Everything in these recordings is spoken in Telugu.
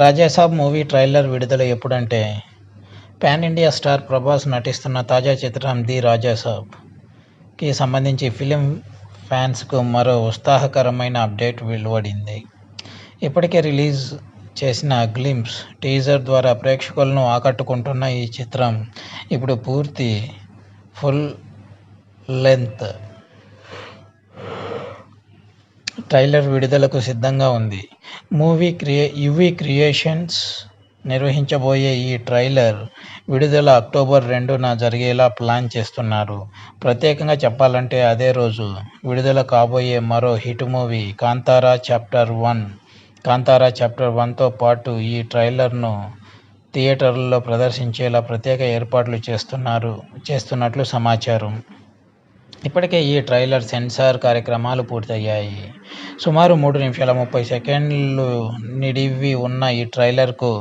రాజాసాబ్ మూవీ ట్రైలర్ విడుదల ఎప్పుడంటే పాన్ ఇండియా స్టార్ ప్రభాస్ నటిస్తున్న తాజా చిత్రం ది రాజాసాబ్కి సంబంధించి ఫిలిం ఫ్యాన్స్కు మరో ఉత్సాహకరమైన అప్డేట్ వెలువడింది. ఇప్పటికే రిలీజ్ చేసిన గ్లింప్స్ టీజర్ ద్వారా ప్రేక్షకులను ఆకట్టుకుంటున్న ఈ చిత్రం ఇప్పుడు పూర్తి ఫుల్ లెంత్ ట్రైలర్ విడుదలకు సిద్ధంగా ఉంది. మూవీ క్రియే యువి క్రియేషన్స్ నిర్వహించబోయే ఈ ట్రైలర్ విడుదల అక్టోబర్ రెండున జరిగేలా ప్లాన్ చేస్తున్నారు. ప్రత్యేకంగా చెప్పాలంటే అదే రోజు విడుదల కాబోయే మరో hit movie Kantara chapter one. Kantara chapter వన్తో పాటు ఈ ట్రైలర్ను థియేటర్లలో ప్రదర్శించేలా ప్రత్యేక ఏర్పాట్లు చేస్తున్నారు చేస్తున్నట్లు సమాచారం. ఇప్పటికే ఈ ట్రైలర్ సెన్సార్ కార్యక్రమాలు పూర్తయ్యాయి. సుమారు మూడు నిమిషాల ముప్పై సెకండ్లు నిడివి ఉన్న ఈ ట్రైలర్కు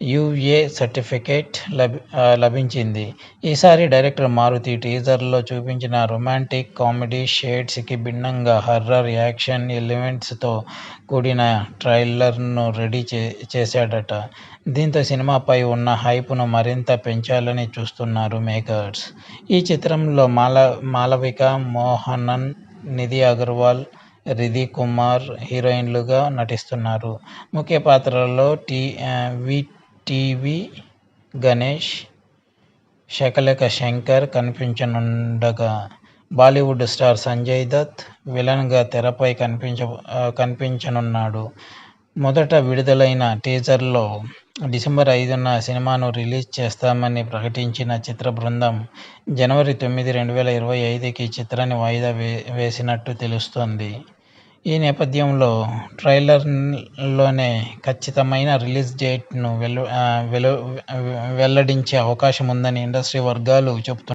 యుఏ సర్టిఫికేట్ లభి లభించింది. ఈసారి డైరెక్టర్ మారుతి టీజర్లో చూపించిన రొమాంటిక్ కామెడీ షేడ్స్కి భిన్నంగా హర్రర్ యాక్షన్ ఎలిమెంట్స్తో కూడిన ట్రైలర్ను రెడీ చే చేశాడట. దీంతో సినిమాపై ఉన్న హైప్ను మరింత పెంచాలని చూస్తున్నారు మేకర్స్ ఈ చిత్రంలో మాల మాలవిక మోహనన్ నిధి అగర్వాల్ రిధి కుమార్ హీరోయిన్లుగా నటిస్తున్నారు. ముఖ్య పాత్రల్లో టీ టీవీ గణేష్ శకలక శంకర్ కనిపించనుండగా. బాలీవుడ్ స్టార్ సంజయ్ దత్ విలన్గా తెరపై కనిపించ కనిపించనున్నాడు. మొదట విడుదలైన టీజర్లో డిసెంబర్ ఐదున సినిమాను రిలీజ్ చేస్తామని ప్రకటించిన చిత్ర బృందం జనవరి తొమ్మిది రెండు వేల ఇరవై ఐదుకి చిత్రాన్ని వాయిదా వే వేసినట్టు తెలుస్తోంది. ఈ నేపథ్యంలో ట్రైలర్లోనే ఖచ్చితమైన రిలీజ్ డేట్ను వెలు వెలు వెల్లడించే అవకాశం ఉందని ఇండస్ట్రీ వర్గాలు చెబుతున్నాయి